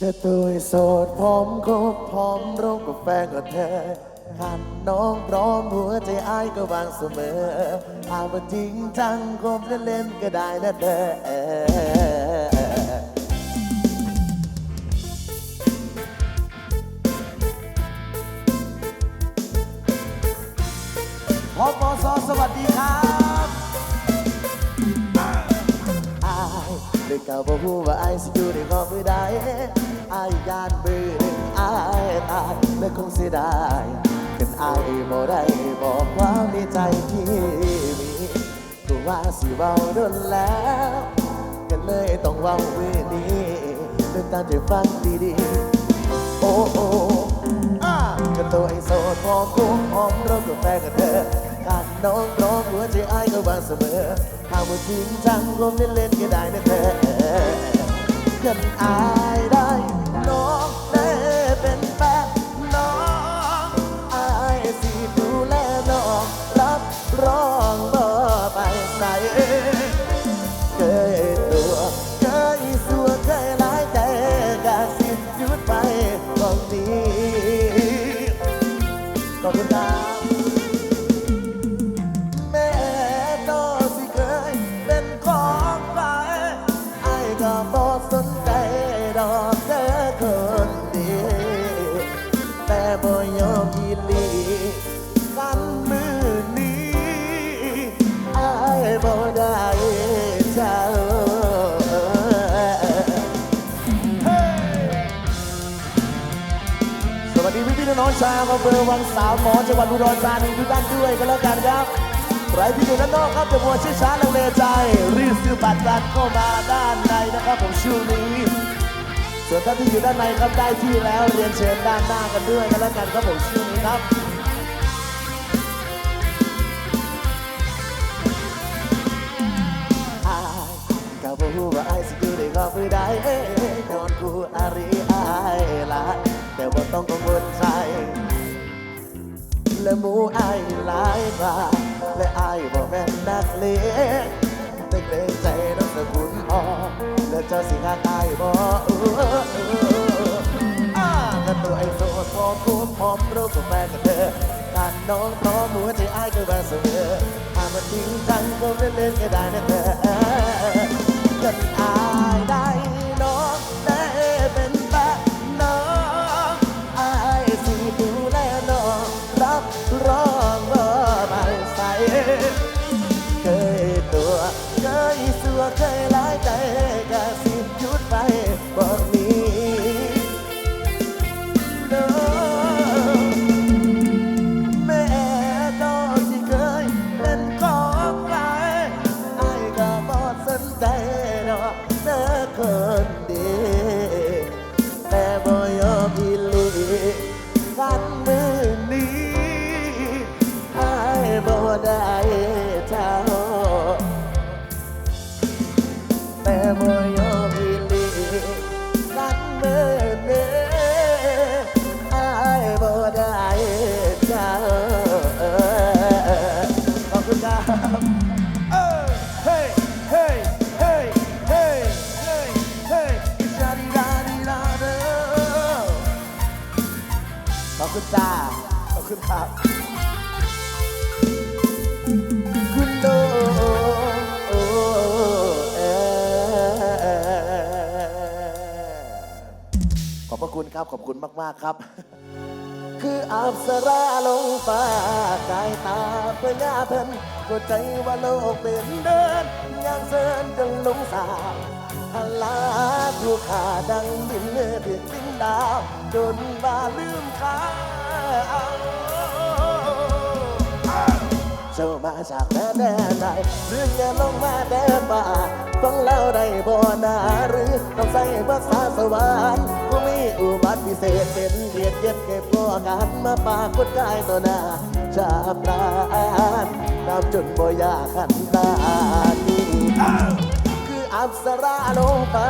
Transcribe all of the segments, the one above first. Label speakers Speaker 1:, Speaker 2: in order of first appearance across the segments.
Speaker 1: จะตัวโสดพร้อมคบพร้อมร่วมกับแฟนกับเธอขันน้องพร้อมหัวใจอ้ายก็วางเสมอหากว่าจริงจังคบเล่นๆก็ได้นะเธอพอปอสสวัสดีครับายเด็กเก่าบอกฮู้ว่าอายสิอยู่ในความมือใดอายยานมือหนึงอายตายและคงเสียดายกันอายบ่ได้บอกความในใจที่มีก็ว่าสิเว้าโดนแล้วกันเลยต้องเว้าเวนี้เดินตามใจฟังดีๆโอ้โอ้อากันตัวไอ้โสดพอคุ้มพร้อมร่วมกับแฟนกับเธอ น้องร้อมหัวใจอ้ายก็วางเสมอหาว่าจริงจังรวมเล่นเล่นๆก็ได้นะเธอกันอายได้น้อง ชาวอำเภอวังสามหมอจังหวัดอุดรธานีทุกท่านด้วยกันแล้วกันครับใครที่อยู่ด้านนอกครับจะมัวช้าช้าลังเลใจ รีบซื้อบัตรกันเข้ามาด้านในนะครับผมช่วงนี้ส่วนท่านที่อยู่ด้านในครับได้ที่แล้วเรียนเชิญด้านหน้ากันด้วยกันแล้วกันครับผมช่วงนี้ครับอายก็บ่ฮู้ว่าอายสิอยู่ได้ก็มือใดนอนกูอารีไอายหลาย แต่บ่ต้องกังวลใจ และหมูอายหลายกว่าและอายบ่แม่นนักเลงแต่เกรงใจน้องสกุลออกและเจ้าสิงานอายบ่เออเอออ้ากันตัวไอ้โสดพร้อมคุ้มพร้อมรู้กับแฟนกับเธอการน้องพร้อมหัวใจอายก็มาเสมอหามันจริงจังก็เล่นๆก็ได้นะเธอกันอา ขอบคุณจ้า
Speaker 2: ขอบคุณครับ
Speaker 1: คุณโดโอเอขอบพระคุณครับ ขอบคุณมาก ๆ ครับ คืออับสราลงฟ้ากายตาเพื่อยาเพิ่นก็ใจว่าโลกเป็นเดินย่างเซินจนลงสา พลาผู้ขาดังบินเลือดสิ้นดาวจนว่าลืมขาเจ้ามาจากแดนแดนใดหรือจะลงมาแดนป่าฟังแล้วได้บ่นาหรือต้องใส่ภาษาสวรรค์กูมีอุบัติพิเศษเป็นเกียรติเย็ดเก็บพวกกันมาปากกดกายต่อหน้าชาปรานน้ำจนบ่อยากขันตาดี อับสราลงฟ้า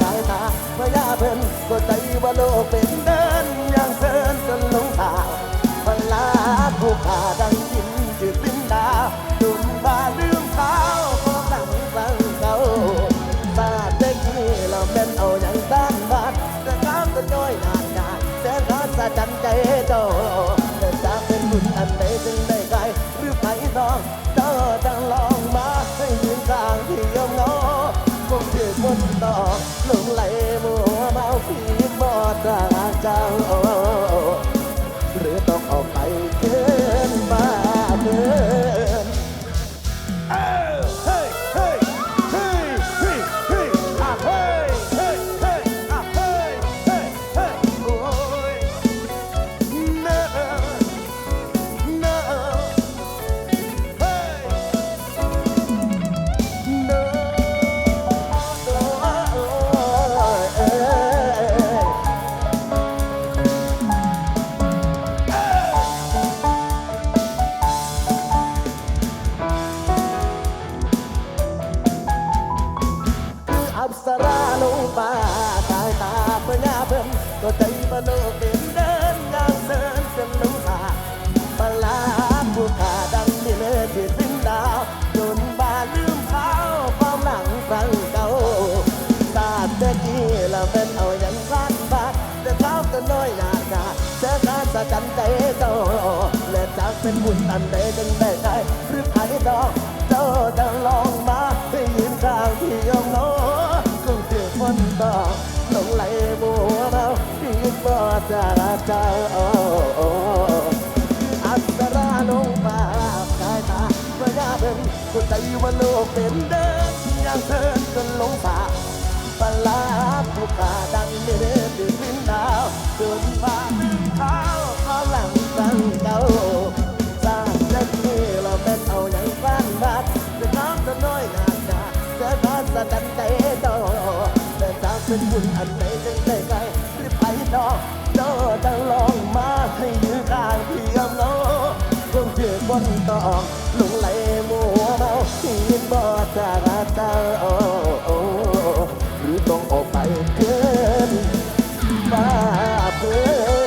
Speaker 1: สายตาพยาเพิ่นก็ใจว่าโลกเป็นเดินอย่างเซินจนลงทางพลาผู้ขาดัง เป็นบุญอันใดจึงได้ใจหรือไผ่ดอกเจ้าจะลองมาให้ยืนข้างที่ยอมโนคงเสียคนต่อลงไหลบัวเราพี่บ่จากเจ้าอัศราลงมากายตาเมื่อยาเป็นคนใจว่าโลกเป็นเดินอย่างเธอจนลงสาปลาผู้ขาดังไม่ได้ดื่มลิ้นดาวจนมา เป็นบุญอันไหนจังได้ไงรีบไปดอกเด้อจังลองมาให้ยื้กลางเพียมน้องเพิ่งเพื่อบนตองลงไหลมัวเมาที่นบ่จะรักเจ้าหรือต้องออกไปเกินฟ้าเพื่อ